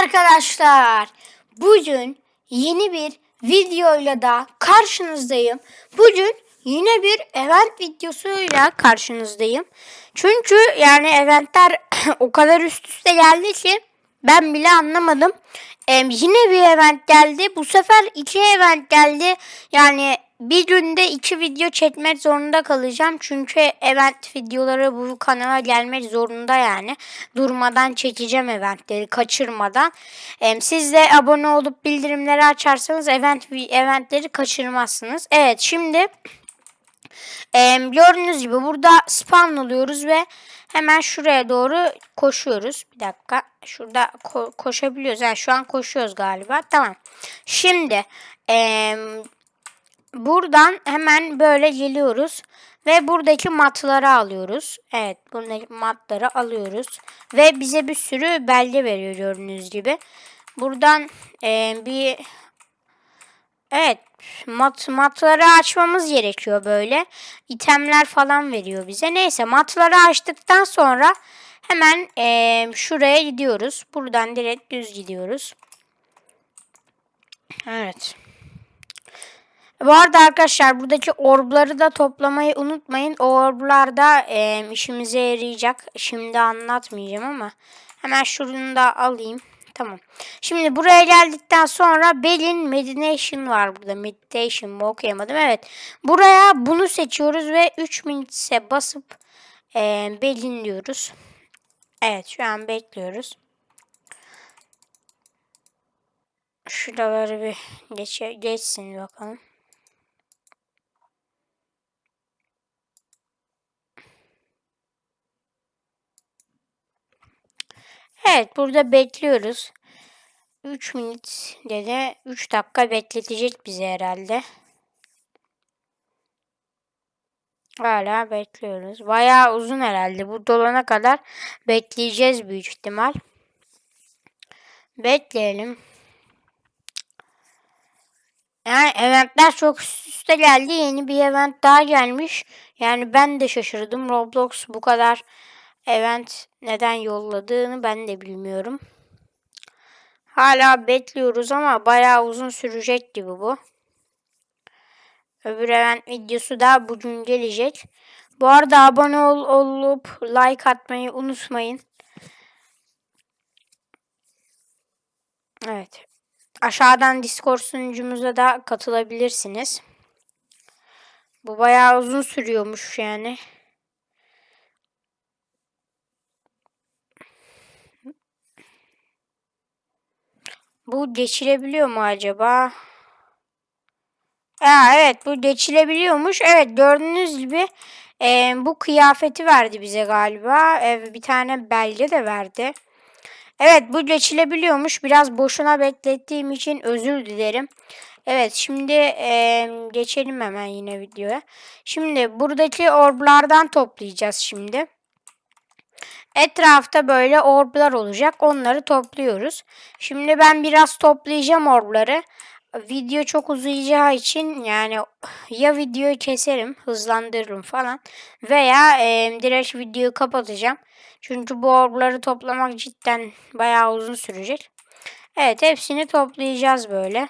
arkadaşlar. Bugün yeni bir videoyla da karşınızdayım. Bugün yine bir event videosuyla karşınızdayım. Çünkü yani eventler o kadar üst üste geldi ki ben bile anlamadım. Ee, yine bir event geldi. Bu sefer iki event geldi. Yani bir günde iki video çekmek zorunda kalacağım. Çünkü event videoları bu kanala gelmek zorunda yani. Durmadan çekeceğim eventleri kaçırmadan. Siz de abone olup bildirimleri açarsanız event eventleri kaçırmazsınız. Evet şimdi gördüğünüz gibi burada spawn oluyoruz ve hemen şuraya doğru koşuyoruz. Bir dakika. Şurada ko- koşabiliyoruz. Yani şu an koşuyoruz galiba. Tamam. Şimdi ee, buradan hemen böyle geliyoruz. Ve buradaki matları alıyoruz. Evet buradaki matları alıyoruz. Ve bize bir sürü belge veriyor gördüğünüz gibi. Buradan ee, bir Evet mat, matları açmamız gerekiyor böyle. İtemler falan veriyor bize. Neyse matları açtıktan sonra hemen e, şuraya gidiyoruz. Buradan direkt düz gidiyoruz. Evet. Bu arada arkadaşlar buradaki orbları da toplamayı unutmayın. O orblar da e, işimize yarayacak. Şimdi anlatmayacağım ama hemen şunu da alayım. Tamam. Şimdi buraya geldikten sonra Bell'in Meditation var burada. Meditation mı okuyamadım. Evet. Buraya bunu seçiyoruz ve 3 minute basıp e, Bell'in diyoruz. Evet şu an bekliyoruz. Şuraları bir geç, geçsin bakalım. Evet burada bekliyoruz. 3 minut dedi. 3 dakika bekletecek bizi herhalde. Hala bekliyoruz. Bayağı uzun herhalde. Bu dolana kadar bekleyeceğiz büyük ihtimal. Bekleyelim. Yani eventler çok üst üste geldi. Yeni bir event daha gelmiş. Yani ben de şaşırdım. Roblox bu kadar event neden yolladığını ben de bilmiyorum. Hala bekliyoruz ama bayağı uzun sürecek gibi bu. Öbür event videosu da bugün gelecek. Bu arada abone ol, olup like atmayı unutmayın. Evet. Aşağıdan Discord sunucumuza da katılabilirsiniz. Bu bayağı uzun sürüyormuş yani. Bu geçilebiliyor mu acaba? Ya evet bu geçilebiliyormuş. Evet gördüğünüz gibi e, bu kıyafeti verdi bize galiba. E, bir tane belge de verdi. Evet bu geçilebiliyormuş. Biraz boşuna beklettiğim için özür dilerim. Evet şimdi e, geçelim hemen yine videoya. Şimdi buradaki orblardan toplayacağız şimdi. Etrafta böyle orblar olacak. Onları topluyoruz. Şimdi ben biraz toplayacağım orbları. Video çok uzayacağı için yani ya videoyu keserim, hızlandırırım falan veya e, direkt videoyu kapatacağım. Çünkü bu orbları toplamak cidden bayağı uzun sürecek. Evet hepsini toplayacağız böyle.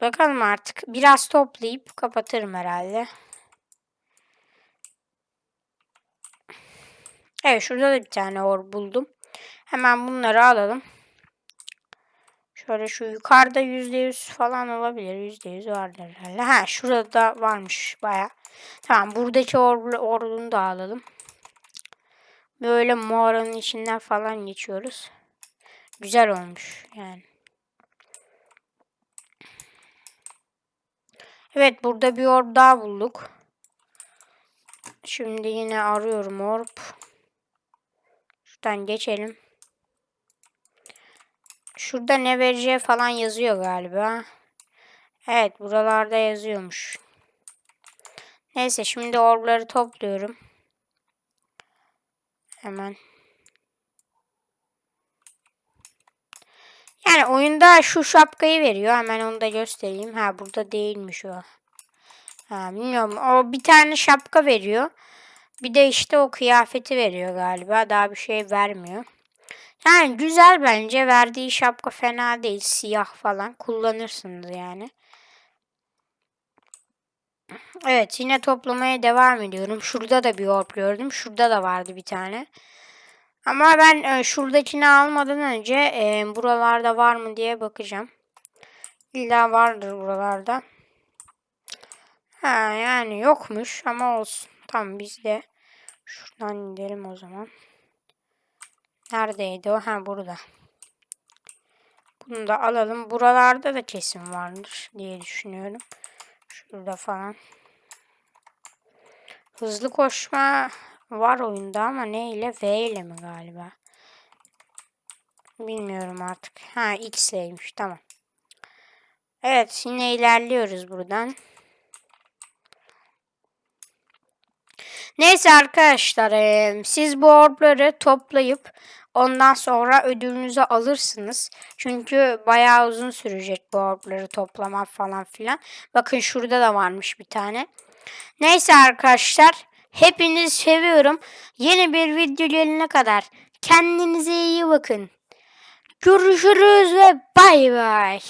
Bakalım artık. Biraz toplayıp kapatırım herhalde. Evet şurada da bir tane or buldum. Hemen bunları alalım. Şöyle şu yukarıda %100 falan olabilir. %100 vardır herhalde. Ha şurada da varmış baya. Tamam buradaki or ordunu da alalım. Böyle mağaranın içinden falan geçiyoruz. Güzel olmuş yani. Evet burada bir orb daha bulduk. Şimdi yine arıyorum orb. Şuradan geçelim. Şurada ne vereceği falan yazıyor galiba. Evet buralarda yazıyormuş. Neyse şimdi orbları topluyorum. Hemen. Yani oyunda şu şapkayı veriyor. Hemen onu da göstereyim. Ha burada değilmiş o. Ha bilmiyorum. O bir tane şapka veriyor. Bir de işte o kıyafeti veriyor galiba. Daha bir şey vermiyor. Yani güzel bence. Verdiği şapka fena değil. Siyah falan. Kullanırsınız yani. Evet yine toplamaya devam ediyorum. Şurada da bir orb gördüm. Şurada da vardı bir tane. Ama ben e, şuradakini almadan önce e, buralarda var mı diye bakacağım. İlla vardır buralarda. Ha yani yokmuş ama olsun. Tamam biz de şuradan gidelim o zaman. Neredeydi o? Ha burada. Bunu da alalım. Buralarda da kesim vardır diye düşünüyorum. Şurada falan. Hızlı koşma var oyunda ama ne ile? V ile mi galiba? Bilmiyorum artık. Ha X ileymiş tamam. Evet yine ilerliyoruz buradan. Neyse arkadaşlar siz bu orbları toplayıp ondan sonra ödülünüzü alırsınız. Çünkü bayağı uzun sürecek bu orbları toplamak falan filan. Bakın şurada da varmış bir tane. Neyse arkadaşlar hepinizi seviyorum. Yeni bir video gelene kadar kendinize iyi bakın. Görüşürüz ve bay bay.